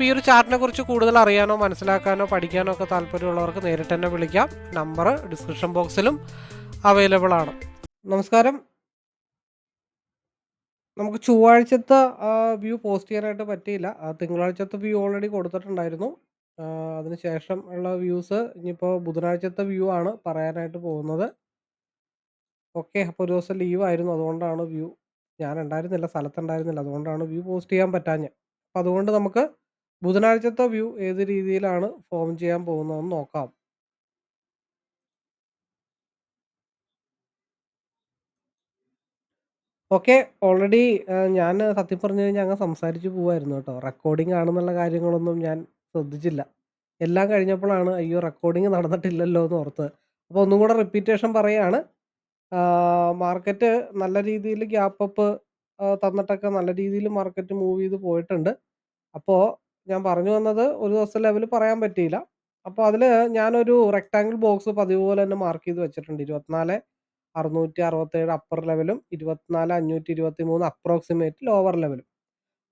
അപ്പോൾ ഈ ഒരു ചാർട്ടിനെ കുറിച്ച് കൂടുതൽ അറിയാനോ മനസ്സിലാക്കാനോ പഠിക്കാനോ ഒക്കെ താല്പര്യമുള്ളവർക്ക് നേരിട്ട് തന്നെ വിളിക്കാം. നമ്പർ ഡിസ്ക്രിപ്ഷൻ ബോക്സിലും അവൈലബിൾ ആണ്. നമസ്കാരം. നമുക്ക് ചൊവ്വാഴ്ചത്തെ വ്യൂ പോസ്റ്റ് ചെയ്യാനായിട്ട് പറ്റിയില്ല. തിങ്കളാഴ്ചത്തെ വ്യൂ ഓൾറെഡി കൊടുത്തിട്ടുണ്ടായിരുന്നു. അതിനുശേഷം ഉള്ള വ്യൂസ് ഇനിയിപ്പോൾ ബുധനാഴ്ചത്തെ വ്യൂ ആണ് പറയാനായിട്ട് പോകുന്നത്. ഓക്കെ അപ്പോൾ ഒരു ദിവസം ലീവ് ആയിരുന്നു. അതുകൊണ്ടാണ് വ്യൂ ഞാൻ ഉണ്ടായിരുന്നില്ല സ്ഥലത്തുണ്ടായിരുന്നില്ല. അതുകൊണ്ടാണ് വ്യൂ പോസ്റ്റ് ചെയ്യാൻ പറ്റാഞ്ഞത്. അപ്പോൾ അതുകൊണ്ട് നമുക്ക് ബുധനാഴ്ചത്തെ വ്യൂ ഏത് രീതിയിലാണ് ഫോം ചെയ്യാൻ പോകുന്നതെന്ന് നോക്കാം. ഓക്കെ ഓൾറെഡി ഞാൻ സത്യം പറഞ്ഞു കഴിഞ്ഞാൽ അങ്ങ് സംസാരിച്ച് പോവായിരുന്നു കേട്ടോ. റെക്കോർഡിംഗ് ആണെന്നുള്ള കാര്യങ്ങളൊന്നും ഞാൻ ശ്രദ്ധിച്ചില്ല. എല്ലാം കഴിഞ്ഞപ്പോഴാണ് അയ്യോ റെക്കോർഡിംഗ് നടന്നിട്ടില്ലല്ലോ എന്ന് ഓർത്ത് അപ്പോൾ ഒന്നും കൂടെ റിപ്പീറ്റേഷൻ പറയുകയാണ് മാർക്കറ്റ് നല്ല രീതിയിൽ ഗ്യാപ്പ് അപ്പ് തന്നിട്ടൊക്കെ നല്ല രീതിയിൽ മാർക്കറ്റ് മൂവ് ചെയ്ത് പോയിട്ടുണ്ട്. അപ്പോൾ ഞാൻ പറഞ്ഞു വന്നത് ഒരു ദിവസം ലെവൽ പറയാൻ പറ്റിയില്ല. അപ്പോൾ അതിൽ ഞാനൊരു റെക്ടാങ്കിൾ ബോക്സ് പതിവ് പോലെ തന്നെ മാർക്ക് ചെയ്ത് വെച്ചിട്ടുണ്ട്. ഇരുപത്തിനാല് അറുന്നൂറ്റി അറുപത്തേഴ് അപ്പർ ലെവലും ഇരുപത്തിനാല് അഞ്ഞൂറ്റി ഇരുപത്തി മൂന്ന് അപ്രോക്സിമേറ്റ് ലോവർ ലെവലും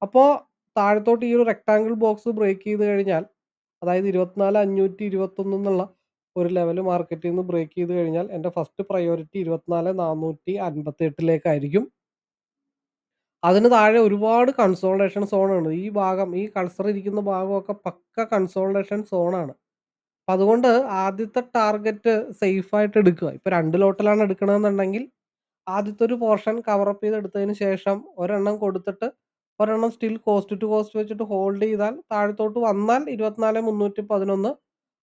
അപ്പോൾ താഴത്തോട്ട് ഈ ഒരു റെക്ടാങ്കിൾ ബോക്സ് ബ്രേക്ക് ചെയ്ത് കഴിഞ്ഞാൽ അതായത് ഇരുപത്തിനാല് അഞ്ഞൂറ്റി ഇരുപത്തൊന്ന് എന്നുള്ള ഒരു ലെവൽ മാർക്കറ്റിൽ നിന്ന് ബ്രേക്ക് ചെയ്ത് കഴിഞ്ഞാൽ എന്റെ ഫസ്റ്റ് പ്രയോറിറ്റി ഇരുപത്തിനാല് നാനൂറ്റി അൻപത്തി എട്ടിലേക്കായിരിക്കും അതിന് താഴെ ഒരുപാട് കൺസോൾട്ടേഷൻ സോണാണ്. ഈ ഭാഗം ഈ കൾസർ ഇരിക്കുന്ന ഭാഗമൊക്കെ പക്ക കൺസോൾട്ടേഷൻ സോണാണ് അപ്പം അതുകൊണ്ട് ആദ്യത്തെ ടാർഗറ്റ് സേഫ് ആയിട്ട് എടുക്കുക. ഇപ്പോൾ രണ്ട് ലോട്ടിലാണ് എടുക്കണമെന്നുണ്ടെങ്കിൽ ആദ്യത്തെ ഒരു പോർഷൻ കവറപ്പ് ചെയ്ത് എടുത്തതിന് ശേഷം ഒരെണ്ണം കൊടുത്തിട്ട് ഒരെണ്ണം സ്റ്റിൽ കോസ്റ്റ് ടു കോസ്റ്റ് വെച്ചിട്ട് ഹോൾഡ് ചെയ്താൽ താഴത്തോട്ട് വന്നാൽ ഇരുപത്തിനാല് മുന്നൂറ്റി പതിനൊന്ന്.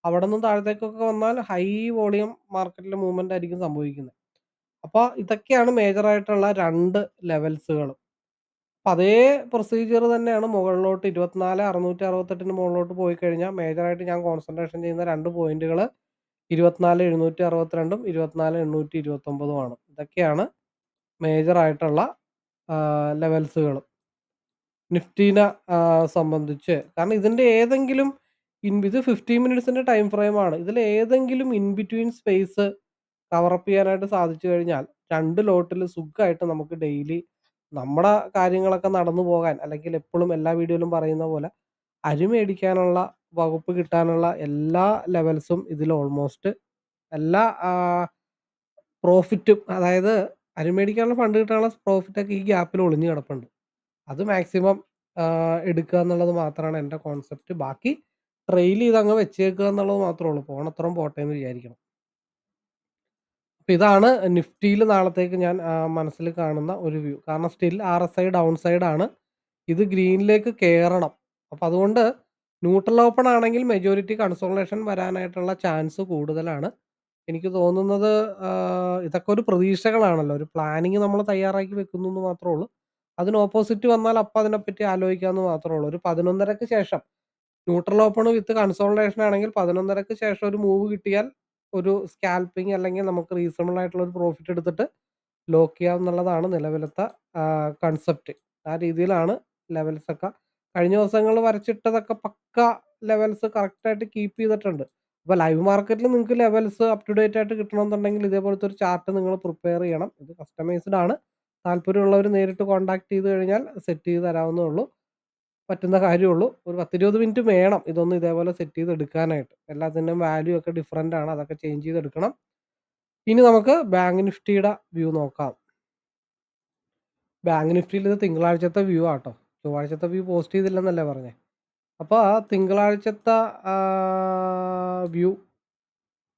അവിടെ നിന്ന് താഴത്തേക്കൊക്കെ വന്നാൽ ഹൈ വോളിയം മാർക്കറ്റിൽ മൂവ്മെന്റ് ആയിരിക്കും സംഭവിക്കുന്നത്. അപ്പോൾ ഇതൊക്കെയാണ് മേജർ ആയിട്ടുള്ള രണ്ട് ലെവൽസുകൾ അപ്പം അതേ പ്രൊസീജിയർ തന്നെയാണ് മുകളിലോട്ട് ഇരുപത്തിനാല് അറുന്നൂറ്റി അറുപത്തെട്ടിന് മുകളിലോട്ട് പോയി കഴിഞ്ഞാൽ മേജറായിട്ട് ഞാൻ കോൺസെൻട്രേഷൻ ചെയ്യുന്ന രണ്ട് പോയിന്റുകൾ ഇരുപത്തിനാല് എഴുന്നൂറ്റി അറുപത്തിരണ്ടും ഇരുപത്തിനാല് എണ്ണൂറ്റി ഇരുപത്തൊമ്പതുമാണ് ഇതൊക്കെയാണ് മേജറായിട്ടുള്ള ലെവൽസുകൾ നിഫ്റ്റീനെ സംബന്ധിച്ച്. കാരണം ഇതിന്റെ ഏതെങ്കിലും ഇൻ ഇത് ഫിഫ്റ്റീൻ മിനിറ്റ്സിന്റെ ടൈം ഫ്രെയിമാണ് ഇതിൽ ഏതെങ്കിലും ഇൻ ബിറ്റ്വീൻ സ്പേസ് കവറപ്പ് ചെയ്യാനായിട്ട് സാധിച്ചു കഴിഞ്ഞാൽ രണ്ട് ലോട്ടിൽ സുഖമായിട്ട് നമുക്ക് ഡെയിലി നമ്മുടെ കാര്യങ്ങളൊക്കെ നടന്നു പോകാൻ അല്ലെങ്കിൽ എപ്പോഴും എല്ലാ വീഡിയോയിലും പറയുന്ന പോലെ അരി മേടിക്കാനുള്ള വകുപ്പ് കിട്ടാനുള്ള എല്ലാ ലെവൽസും ഇതിൽ ഓൾമോസ്റ്റ് എല്ലാ പ്രോഫിറ്റും അതായത് അരി ഫണ്ട് കിട്ടാനുള്ള പ്രോഫിറ്റൊക്കെ ഈ ഗ്യാപ്പിൽ ഒളിഞ്ഞു കിടപ്പുണ്ട്. അത് മാക്സിമം എടുക്കുക എന്നുള്ളത് മാത്രമാണ് എന്റെ കോൺസെപ്റ്റ് ബാക്കി ട്രെയിൽ ചെയ്ത് അങ്ങ് വെച്ചേക്കുക എന്നുള്ളത് മാത്രമേ ഉള്ളൂ. പോണത്രയും പോട്ടെ എന്ന് വിചാരിക്കണം. അപ്പോൾ ഇതാണ് നിഫ്റ്റിയിൽ നാളത്തേക്ക് ഞാൻ മനസ്സിൽ കാണുന്ന ഒരു വ്യൂ. കാരണം still R S I down side ആണ് ഇത് ഗ്രീനിലേക്ക് കയറണം അപ്പൊ അതുകൊണ്ട് ന്യൂട്രൽ ഓപ്പൺ ആണെങ്കിൽ മെജോറിറ്റി കൺസോളേഷൻ വരാനായിട്ടുള്ള ചാൻസ് കൂടുതലാണ്. എനിക്ക് തോന്നുന്നത് ഇതൊക്കെ ഒരു പ്രതീക്ഷകളാണല്ലോ. ഒരു പ്ലാനിങ് നമ്മൾ തയ്യാറാക്കി വെക്കുന്നു എന്ന് മാത്രമേ ഉള്ളൂ. അതിന് ഓപ്പോസിറ്റ് വന്നാൽ അപ്പം അതിനെപ്പറ്റി ആലോചിക്കാമെന്ന് മാത്രമേ ഉള്ളൂ. ഒരു പതിനൊന്നരക്ക് ശേഷം ന്യൂട്രൽ ഓപ്പൺ വിത്ത് കൺസോൾട്ടേഷൻ ആണെങ്കിൽ പതിനൊന്നരക്ക് ശേഷം ഒരു മൂവ് കിട്ടിയാൽ ഒരു സ്കാൽപ്പിംഗ് അല്ലെങ്കിൽ നമുക്ക് റീസണബിൾ ആയിട്ടുള്ള ഒരു പ്രോഫിറ്റ് എടുത്തിട്ട് ലോക്ക് ചെയ്യാം എന്നുള്ളതാണ് നിലവിലത്തെ കൺസെപ്റ്റ് ആ രീതിയിലാണ് ലെവൽസ് ഒക്കെ. കഴിഞ്ഞ ദിവസങ്ങൾ വരച്ചിട്ടതൊക്കെ പക്ക ലെവൽസ് കറക്റ്റായിട്ട് കീപ്പ് ചെയ്തിട്ടുണ്ട്. അപ്പോൾ ലൈവ് മാർക്കറ്റിൽ നിങ്ങൾക്ക് ലെവൽസ് അപ് ടു ഡേറ്റ് ആയിട്ട് കിട്ടണമെന്നുണ്ടെങ്കിൽ ഇതേപോലത്തെ ഒരു ചാർട്ട് നിങ്ങൾ പ്രിപ്പയർ ചെയ്യണം. ഇത് കസ്റ്റമൈസ്ഡ് ആണ്. താല്പര്യമുള്ളവർ നേരിട്ട് കോൺടാക്ട് ചെയ്ത് കഴിഞ്ഞാൽ സെറ്റ് ചെയ്ത് തരാവുന്നേ ഉള്ളൂ. പറ്റുന്ന കാര്യമുള്ളൂ. ഒരു പത്തിരുപത് മിനിറ്റ് വേണം ഇതൊന്നും ഇതേപോലെ സെറ്റ് ചെയ്ത് എടുക്കാനായിട്ട്. എല്ലാത്തിന്റെയും വാല്യൂ ഒക്കെ ഡിഫറെന്റ് ആണ്. അതൊക്കെ ചേഞ്ച് ചെയ്തെടുക്കണം ഇനി നമുക്ക് ബാങ്ക് നിഫ്റ്റിയുടെ വ്യൂ നോക്കാം. ബാങ്ക് നിഫ്റ്റിയിൽ ഇത് തിങ്കളാഴ്ചത്തെ വ്യൂ ആട്ടോ. ചൊവ്വാഴ്ചത്തെ വ്യൂ പോസ്റ്റ് ചെയ്തില്ലെന്നല്ലേ പറഞ്ഞേ. അപ്പോൾ ആ തിങ്കളാഴ്ചത്തെ വ്യൂ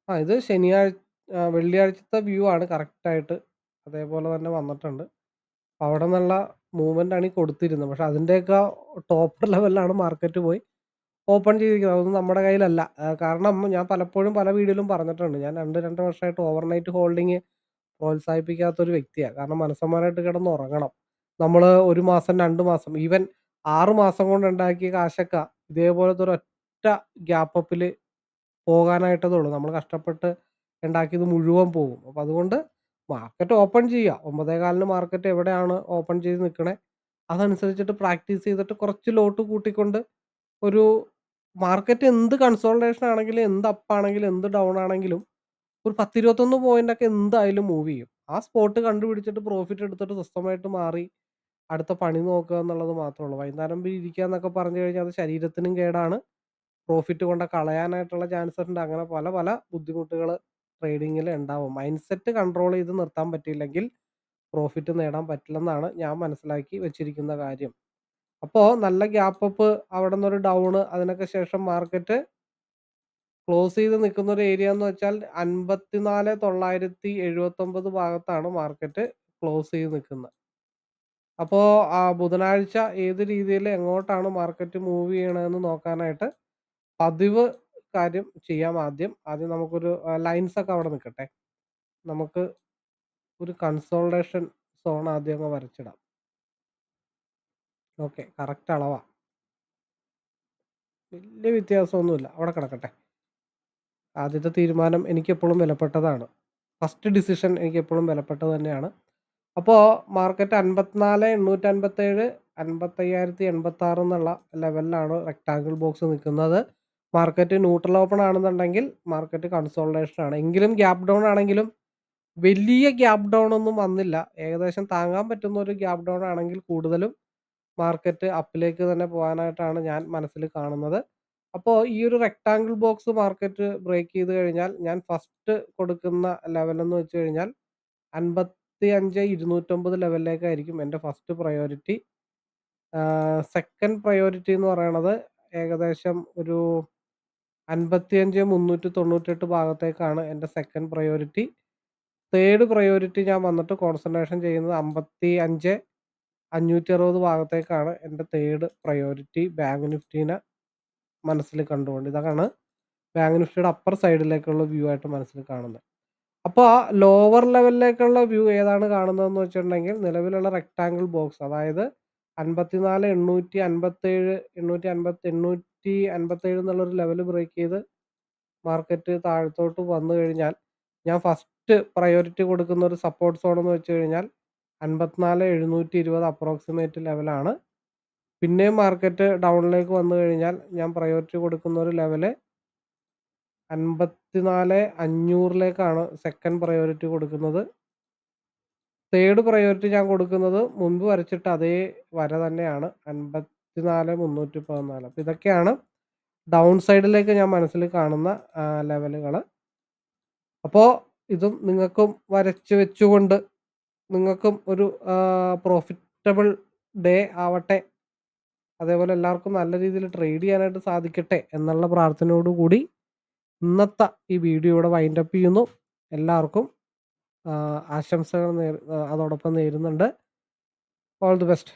ആ ഇത് ശനിയാഴ്ച വെള്ളിയാഴ്ചത്തെ വ്യൂ ആണ് കറക്റ്റായിട്ട് അതേപോലെ തന്നെ വന്നിട്ടുണ്ട്. അവിടെ നിന്നുള്ള മൂവ്മെന്റാണ് ഈ കൊടുത്തിരുന്നത്. പക്ഷെ അതിന്റെയൊക്കെ ടോപ്പ് ലെവലിലാണ് മാർക്കറ്റ് പോയി ഓപ്പൺ ചെയ്തിരിക്കുന്നത്. അതൊന്നും നമ്മുടെ കയ്യിലല്ല. കാരണം ഞാൻ പലപ്പോഴും പല വീഡിയോയിലും പറഞ്ഞിട്ടുണ്ട്. ഞാൻ 2, 2 വർഷമായിട്ട് ഓവർനൈറ്റ് ഹോൾഡിംഗ് പ്രോത്സാഹിപ്പിക്കാത്ത ഒരു വ്യക്തിയാണ് കാരണം മനസ്സമാനായിട്ട് കിടന്ന് ഉറങ്ങണം നമ്മൾ ഒരു മാസം രണ്ട് മാസം ഈവൻ ആറ് മാസം കൊണ്ടുണ്ടാക്കിയ കാശൊക്കെ ഇതേപോലത്തെ ഒരൊറ്റ ഗ്യാപ്പ് അപ്പിൽ പോകാനായിട്ടതേ. നമ്മൾ കഷ്ടപ്പെട്ട് ഉണ്ടാക്കിയത് മുഴുവൻ പോകും. അപ്പൊ അതുകൊണ്ട് മാർക്കറ്റ് ഓപ്പൺ ചെയ്യാ. 9.15ന് മാർക്കറ്റ് എവിടെയാണ് ഓപ്പൺ ചെയ്ത് നിക്കണേ, അതനുസരിച്ചിട്ട് പ്രാക്ടീസ് ചെയ്തിട്ട് കുറച്ച് ലോട്ട് കൂട്ടിക്കൊണ്ട് ഒരു മാർക്കറ്റ് എന്ത് കൺസോളിഡേഷൻ ആണെങ്കിലും, എന്ത് അപ്പ് ആണെങ്കിലും, എന്ത് ഡൗൺ ആണെങ്കിലും ഒരു 10, 21 പോയിന്റൊക്കെ എന്തായാലും മൂവ് ചെയ്യും. ആ സ്പോട്ട് കണ്ടുപിടിച്ചിട്ട് പ്രോഫിറ്റ് എടുത്തിട്ട് സ്വസ്ഥമായിട്ട് മാറി അടുത്ത പണി നോക്കുക എന്നുള്ളത് മാത്രേ ഉള്ളൂ. വൈകുന്നേരം ഇരിക്കുക എന്നൊക്കെ പറഞ്ഞു കഴിഞ്ഞാൽ അത് ശരീരത്തിനും കേടാണ്. പ്രോഫിറ്റ് കൊണ്ട് കളയാനായിട്ടുള്ള ചാൻസ് ഉണ്ട്. അങ്ങനെ പല പല ബുദ്ധിമുട്ടുകൾ ട്രേഡിങ്ങിൽ ഉണ്ടാവും. മൈൻഡ് സെറ്റ് കൺട്രോൾ ചെയ്ത് നിർത്താൻ പറ്റിയില്ലെങ്കിൽ പ്രോഫിറ്റ് നേടാൻ പറ്റില്ലെന്നാണ് ഞാൻ മനസ്സിലാക്കി വെച്ചിരിക്കുന്ന കാര്യം. അപ്പോ നല്ല ഗ്യാപ്പ് അപ്പ് അവിടുന്നൊരു ഡൗണ് അതിനൊക്കെ ശേഷം മാർക്കറ്റ് ക്ലോസ് ചെയ്ത് നിൽക്കുന്ന ഒരു ഏരിയ എന്ന് വെച്ചാൽ 54,979 ഭാഗത്താണ് മാർക്കറ്റ് ക്ലോസ് ചെയ്ത് നിൽക്കുന്നത്. അപ്പോ ആ ബുധനാഴ്ച ഏത് രീതിയിൽ എങ്ങോട്ടാണ് മാർക്കറ്റ് മൂവ് ചെയ്യണതെന്ന് നോക്കാനായിട്ട് പതിവ് കാര്യം ചെയ്യാം ആദ്യം. ആദ്യം നമുക്കൊരു ലൈൻസ് ഒക്കെ അവിടെ നിൽക്കട്ടെ. നമുക്ക് ഒരു കൺസോൾട്ടേഷൻ സോൺ ആദ്യം അങ്ങ് വരച്ചിടാം. ഓക്കെ. കറക്റ്റ് അളവാ. വലിയ വ്യത്യാസമൊന്നുമില്ല. അവിടെ കിടക്കട്ടെ. ആദ്യത്തെ തീരുമാനം എനിക്ക് എപ്പോഴും വിലപ്പെട്ടതാണ്. ഫസ്റ്റ് ഡിസിഷൻ എനിക്ക് എപ്പോഴും വിലപ്പെട്ടത് തന്നെയാണ്. അപ്പോൾ മാർക്കറ്റ് 54,857 55,086 എന്നുള്ള ലെവലിലാണ് റെക്ടാങ്കിൾ ബോക്സ് നിൽക്കുന്നത്. മാർക്കറ്റ് ന്യൂട്രൽ ഓപ്പൺ ആണെന്നുണ്ടെങ്കിൽ മാർക്കറ്റ് കൺസോൾട്ടേഷൻ ആണ്. എങ്കിലും ഗ്യാപ് ഡൗൺ ആണെങ്കിലും വലിയ ഗ്യാപ് ഡൗൺ ഒന്നും വന്നില്ല. ഏകദേശം താങ്ങാൻ പറ്റുന്ന ഒരു ഗ്യാപ് ഡൗൺ ആണെങ്കിൽ കൂടുതലും മാർക്കറ്റ് അപ്പിലേക്ക് തന്നെ പോകാനായിട്ടാണ് ഞാൻ മനസ്സിൽ കാണുന്നത്. അപ്പോൾ ഈ ഒരു റെക്ടാങ്കിൾ ബോക്സ് മാർക്കറ്റ് ബ്രേക്ക് ചെയ്ത് കഴിഞ്ഞാൽ ഞാൻ ഫസ്റ്റ് കൊടുക്കുന്ന ലെവൽ എന്ന് വെച്ച് കഴിഞ്ഞാൽ 55,209 ലെവലിലേക്കായിരിക്കും എന്റെ ഫസ്റ്റ് പ്രയോറിറ്റി. സെക്കൻഡ് പ്രയോറിറ്റി എന്ന് പറയണത് ഏകദേശം ഒരു 55,398 ഭാഗത്തേക്കാണ് എന്റെ സെക്കൻഡ് പ്രയോറിറ്റി. തേർഡ് പ്രയോറിറ്റി ഞാൻ വന്നിട്ട് കോൺസെൻട്രേഷൻ ചെയ്യുന്നത് 55,560 ഭാഗത്തേക്കാണ് എന്റെ തേർഡ് പ്രയോറിറ്റി ബാങ്ക് നിഫ്റ്റീനെ മനസ്സിൽ കണ്ടുകൊണ്ട്. ഇതാണ് ബാങ്ക് നിഫ്റ്റിയുടെ അപ്പർ സൈഡിലേക്കുള്ള വ്യൂ ആയിട്ട് മനസ്സിൽ കാണുന്നത്. അപ്പോൾ ആ ലോവർ ലെവലിലേക്കുള്ള വ്യൂ ഏതാണ് കാണുന്നതെന്ന് വെച്ചിട്ടുണ്ടെങ്കിൽ നിലവിലുള്ള റെക്റ്റാങ്കിൾ ബോക്സ് അതായത് 54,857 850 857 എന്നുള്ളൊരു ലെവൽ ബ്രേക്ക് ചെയ്ത് മാർക്കറ്റ് താഴത്തോട്ട് വന്നു കഴിഞ്ഞാൽ ഞാൻ ഫസ്റ്റ് പ്രയോറിറ്റി കൊടുക്കുന്ന ഒരു സപ്പോർട്ട് സോൺ എന്ന് വെച്ച് കഴിഞ്ഞാൽ 54,720 അപ്രോക്സിമേറ്റ് ലെവലാണ്. പിന്നെയും മാർക്കറ്റ് ഡൗണിലേക്ക് വന്നു കഴിഞ്ഞാൽ ഞാൻ പ്രയോറിറ്റി കൊടുക്കുന്ന ഒരു ലെവൽ 54,500ലേക്കാണ് സെക്കൻഡ് പ്രയോറിറ്റി കൊടുക്കുന്നത്. തേർഡ് പ്രയോറിറ്റി ഞാൻ കൊടുക്കുന്നത് മുൻപ് വരച്ചിട്ട അതേ വര തന്നെയാണ് 54,314. അപ്പോൾ ഇതൊക്കെയാണ് ഡൗൺ സൈഡിലേക്ക് ഞാൻ മനസ്സിൽ കാണുന്ന ലെവലുകൾ അപ്പോൾ അപ്പോ ഇതും നിങ്ങൾക്കും വരച്ച് വെച്ചുകൊണ്ട് നിങ്ങൾക്കും ഒരു പ്രോഫിറ്റബിൾ ഡേ ആവട്ടെ. അതേപോലെ എല്ലാവർക്കും നല്ല രീതിയിൽ ട്രേഡ് ചെയ്യാനായിട്ട് സാധിക്കട്ടെ എന്നുള്ള പ്രാർത്ഥനയോടുകൂടി ഇന്നത്തെ ഈ വീഡിയോ ഇവിടെ വൈൻഡ് അപ്പ് ചെയ്യുന്നു. എല്ലാവർക്കും ആശംസകൾ നേർ അതോടൊപ്പം നേരുന്നുണ്ട്. All the best.